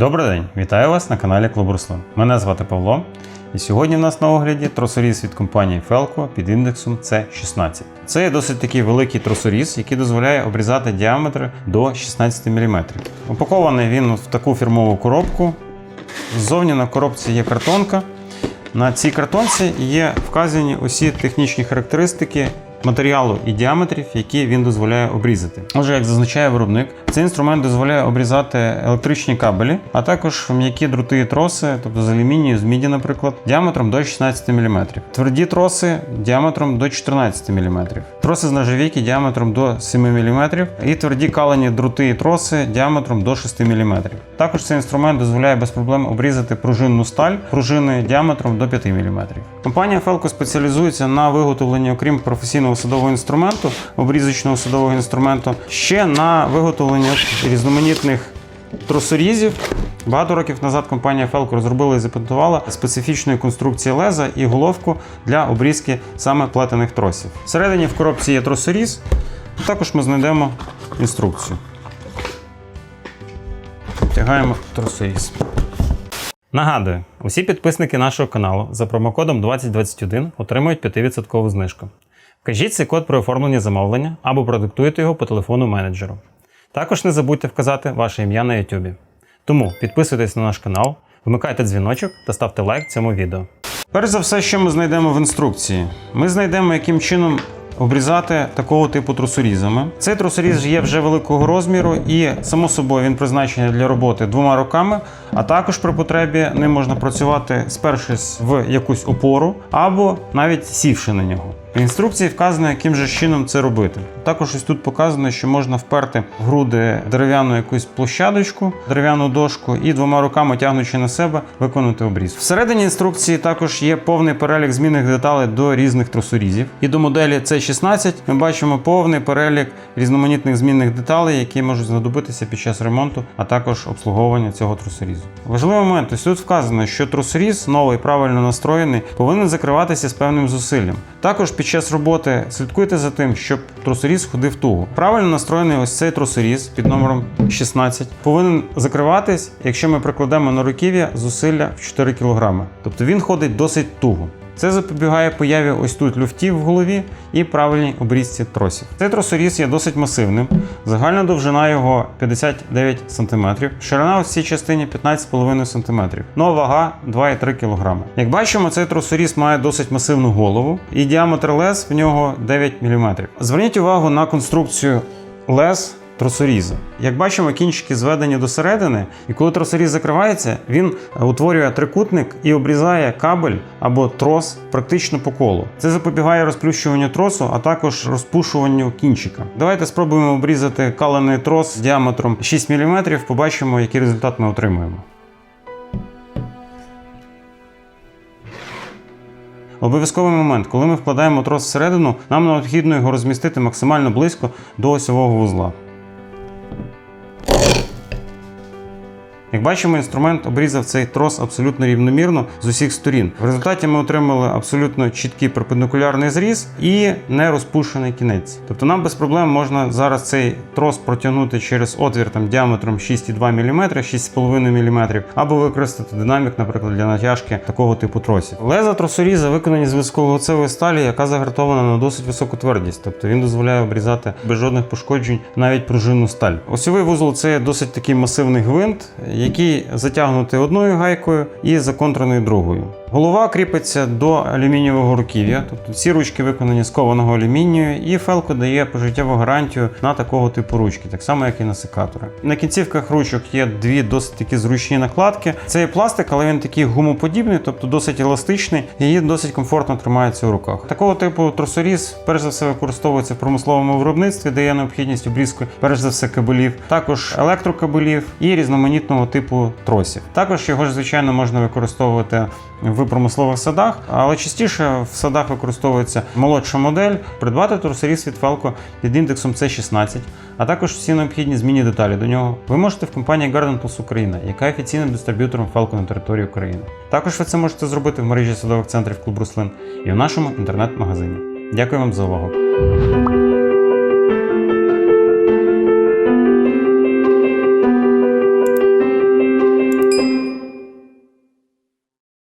Добрий день, вітаю вас на каналі Клуб Руслан. Мене звати Павло, і сьогодні в нас на огляді тросоріз від компанії Felco під індексом C16. Це є досить такий великий тросоріз, який дозволяє обрізати діаметр до 16 мм. Упакований він в таку фірмову коробку. Ззовні на коробці є картонка. На цій картонці є вказані усі технічні характеристики матеріалу і діаметрів, які він дозволяє обрізати. Отже, як зазначає виробник, цей інструмент дозволяє обрізати електричні кабелі, а також м'які дроти і троси, тобто з алюмінію, з міді, наприклад, діаметром до 16 мм. Тверді троси діаметром до 14 мм. Троси з нержавійки діаметром до 7 мм. І тверді калені дроти і троси діаметром до 6 мм. Також цей інструмент дозволяє без проблем обрізати пружинну сталь пружини діаметром до 5 мм. Компанія Felco спеціалізується на виготовленні, окрім професійного садового інструменту, обрізочного садового інструменту, ще на виготовленні різноманітних тросорізів. Багато років назад компанія Felco розробила і запатентувала специфічної конструкції леза і головку для обрізки саме плетених тросів. Всередині в коробці є тросоріз, також ми знайдемо інструкцію. Втягаємо тросоріз. Нагадую, усі підписники нашого каналу за промокодом 2021 отримують 5% знижку. Вкажіть цей код при оформленні замовлення або продиктуйте його по телефону менеджеру. Також не забудьте вказати ваше ім'я на YouTube. Тому підписуйтесь на наш канал, вмикайте дзвіночок та ставте лайк цьому відео. Перш за все, що ми знайдемо в інструкції, ми знайдемо, яким чином обрізати такого типу трусорізами. Цей трусоріз є вже великого розміру і, само собою, він призначений для роботи двома руками, а також при потребі ним можна працювати спершись в якусь опору або навіть сівши на нього. В інструкції вказано, яким же чином це робити. Також ось тут показано, що можна вперти в груди дерев'яну якусь площадочку, дерев'яну дошку і двома руками тягнучи на себе, виконати обріз. Всередині інструкції також є повний перелік змінних деталей до різних тросорізів. І до моделі C16 ми бачимо повний перелік різноманітних змінних деталей, які можуть знадобитися під час ремонту, а також обслуговування цього тросорізу. Важливий момент, ось тут вказано, що тросоріз новий правильно настроєний, повинен закриватися з певним зусиллям. Також під час роботи слідкуйте за тим, щоб тросоріз ходив туго. Правильно настроєний ось цей тросоріз під номером 16 повинен закриватись, якщо ми прикладемо на руків'я зусилля в 4 кг. Тобто він ходить досить туго. Це запобігає появі ось тут люфтів в голові і правильній обрізці тросів. Цей тросоріз є досить масивним. Загальна довжина його 59 см, ширина у цій частині 15,5 см. Ну а вага 2,3 кг. Як бачимо, цей тросоріз має досить масивну голову і діаметр лез в нього 9 мм. Зверніть увагу на конструкцію лез тросорізу. Як бачимо, кінчики зведені до середини, і коли тросоріз закривається, він утворює трикутник і обрізає кабель або трос практично по колу. Це запобігає розплющуванню тросу, а також розпушуванню кінчика. Давайте спробуємо обрізати калений трос діаметром 6 мм, побачимо, який результат ми отримуємо. Обов'язковий момент, коли ми вкладаємо трос всередину, нам необхідно його розмістити максимально близько до осьового вузла. Як бачимо, інструмент обрізав цей трос абсолютно рівномірно з усіх сторін. В результаті ми отримали абсолютно чіткий перпендикулярний зріз і не розпушений кінець. Тобто нам без проблем можна зараз цей трос протягнути через отвір там діаметром 6,2 мм, 6,5 мм, або використати динамік, наприклад, для натяжки такого типу тросів. Леза тросоріза виконані з високолоцевої сталі, яка загартована на досить високу твердість, тобто він дозволяє обрізати без жодних пошкоджень навіть пружинну сталь. Осьовий вузол це досить такий масивний гвинт який затягнуті одною гайкою і законтраний другою. Голова кріпиться до алюмінієвого руків'я, тобто ці ручки виконані з кованого алюмінію, і Фелко дає пожиттєву гарантію на такого типу ручки, так само як і на секатори. На кінцівках ручок є дві досить такі зручні накладки. Це є пластик, але він такий гумоподібний, тобто досить еластичний, і її досить комфортно тримається у руках. Такого типу тросоріз, перш за все, використовується в промисловому виробництві, де є необхідність обрізки, перш за все, кабелів, також електрокабелів і різноманітного типу тросів. Також його ж звичайно можна використовувати в промислових садах, але частіше в садах використовується молодша модель. Придбати трусоріз від Felco під індексом C16, а також всі необхідні змінні деталі до нього. Ви можете в компанії Garden Plus Україна, яка є офіційним дистриб'ютором Felco на території України. Також ви це можете зробити в мережі садових центрів Клуб Руслин і в нашому інтернет-магазині. Дякую вам за увагу.